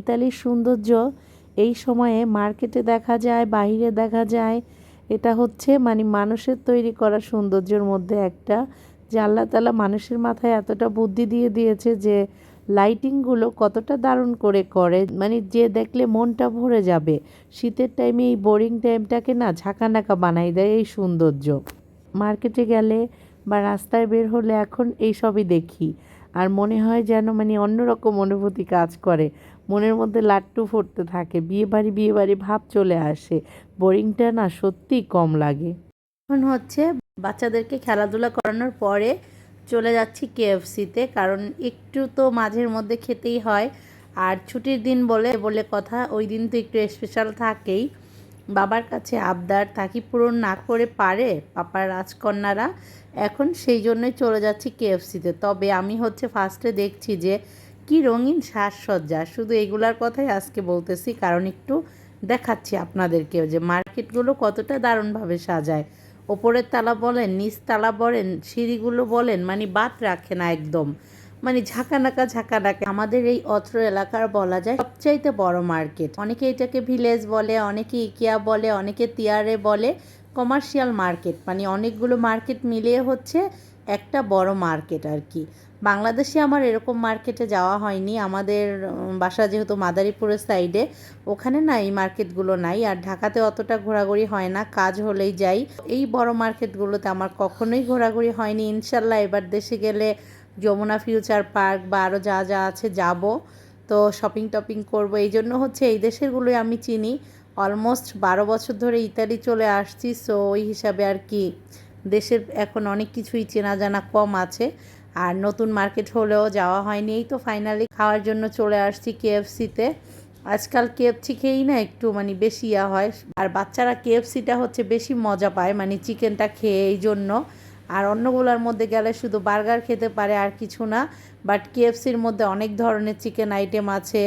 ইতালির সৌন্দর্য। এই সময়ে মার্কেটে দেখা যায় বাহিরে দেখা যায়। এটা হচ্ছে মানে মানুষের তৈরি করা সৌন্দর্যের মধ্যে একটা, যে আল্লাহ তালা মানুষের মাথায় এতটা বুদ্ধি দিয়ে দিয়েছে যে লাইটিংগুলো কতটা দারুণ করে করে। মানে যে দেখলে মনটা ভরে যাবে। শীতের টাইমে এই বোরিং টাইমটাকে না ঝাঁকানাকা বানাই দেয় এই সৌন্দর্য। মার্কেটে গেলে বা রাস্তায় বের হলে এখন এই সবই দেখি। আর মনে হয় যেন মানে অন্যরকম অনুভূতি কাজ করে। মনের মধ্যে লাট্টু ফুটতে থাকে, বিয়ে বাড়ি বিয়ে বাড়ি ভাব চলে আসে। বোরিংটা না সত্যিই কম লাগে। এখন হচ্ছে বাচ্চাদেরকে খেলাধুলা করানোর পরে চলে যাচ্ছি কেএফসিতে, কারণ একটু তো মাঝের মধ্যে খেতেই হয়। আর ছুটির দিন বলে বলে কথা, ওই দিন তো একটু স্পেশাল থাকেই। বাবার কাছে আবদার তাকে পূরণ না করে পারে পাপার রাজকন্যারা, এখন সেই জন্যই চলে যাচ্ছি কেএফসিতে। তবে আমি হচ্ছে ফার্স্টে দেখছি যে, কি রঙিন সাজসজ্জা। শুধু এগুলার কথাই আজকে বলতেছি, কারণ একটু দেখাচ্ছি আপনাদেরকেও যে মার্কেটগুলো কতটা দারুণভাবে সাজায়। ওপরের তালা বলেন, নিচ তালা বলেন, সিঁড়িগুলো বলেন মানে বাদ রাখে না একদম। মানে ঝাঁকানাকা ঝাঁকানাকা। আমাদের এই অত্র এলাকার বলা যায় সবচাইতে বড় মার্কেট। অনেকে এটাকে ভিলেজ বলে, অনেকে ইকিয়া বলে, অনেকে তিয়ারে বলে, কমার্শিয়াল মার্কেট। মানে অনেকগুলো মার্কেট মিলিয়ে হচ্ছে একটা বড় মার্কেট আর কি বাংলাদেশে আমার এরকম মার্কেটে যাওয়া হয়নি। আমাদের বাসা যেহেতু মাদারীপুরের সাইডে, ওখানে না এই মার্কেটগুলো নাই। আর ঢাকাতে অতটা ঘোরাঘুরি হয় না, কাজ হলেই যাই। এই বড় মার্কেটগুলোতে আমার কখনোই ঘোরাঘুরি হয়নি। ইনশাল্লাহ এবার দেশে গেলে যমুনা ফিউচার পার্ক বা আরও যা যা আছে যাব। তো শপিং টপিং করব। এই জন্য হচ্ছে এই দেশেরগুলোই আমি চিনি। অলমোস্ট বারো বছর ধরে ইতালি চলে আসছি সো ওই হিসাবে আর কি। দেশের এখন অনেক কিছুই চেনা জানা কম আছে। আর নতুন মার্কেট হলেও যাওয়া হয়নি। এই তো ফাইনালি খাওয়ার জন্য চলে আসছি কেএফসিতে। আজকাল কেএফসি খেয়েই না একটু মানে বেশি ইয়া হয়। আর বাচ্চারা কেএফসিটা হচ্ছে বেশি মজা পায় মানে চিকেনটা খেয়ে এই জন্য। আর অন্যগুলোর মধ্যে গেলে শুধু বার্গার খেতে পারে আর কিছু না বাট কেএফসির মধ্যে অনেক ধরনের চিকেন আইটেম আছে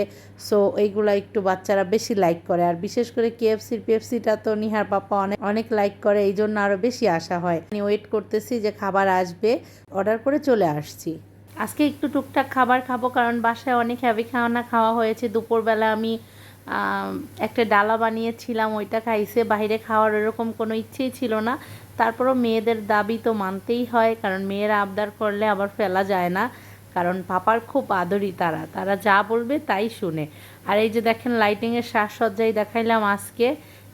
সো এইগুলো একটু বাচ্চারা বেশি লাইক করে। আর বিশেষ করে কেএফসির পেপসিটা তো নিহার পাপা অনেক অনেক লাইক করে এই জন্য আরও বেশি আশা হয়। আমি ওয়েট করতেছি যে খাবার আসবে অর্ডার করে চলে আসছি। আজকে একটু টুকটাক খাবার খাব কারণ বাসায় অনেক হ্যাভি খাওয়ানা খাওয়া হয়েছে। দুপুরবেলা আম, একটা ডালা বানিয়েছিলাম, ওইটা খাইছে। বাইরে খাওয়ার এরকম কোনো ইচ্ছেই ছিল না। তারপরও মেয়েদের দাবি তো মানতেই হয়, কারণ মেয়েরা আবদার করলে আবার ফেলা যায় না। কারণ পাপার খুব আদরই তারা। তারা যা বলবে তাই শুনে। আর এই যে দেখেন লাইটিংয়ের সাজসজ্জাই দেখাইলাম আজকে।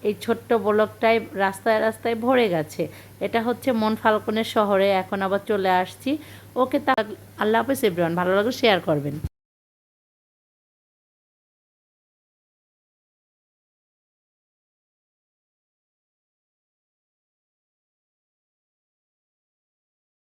এই ছোট্ট ব্লকটায় রাস্তায় রাস্তায় ভরে গেছে। এটা হচ্ছে মন ফাল্কনের শহরে। এখন আবার চলে আসছি। ওকে তা আল্লাহ হাফেজ এভরিওয়ান ভালো লাগলে শেয়ার করবেন।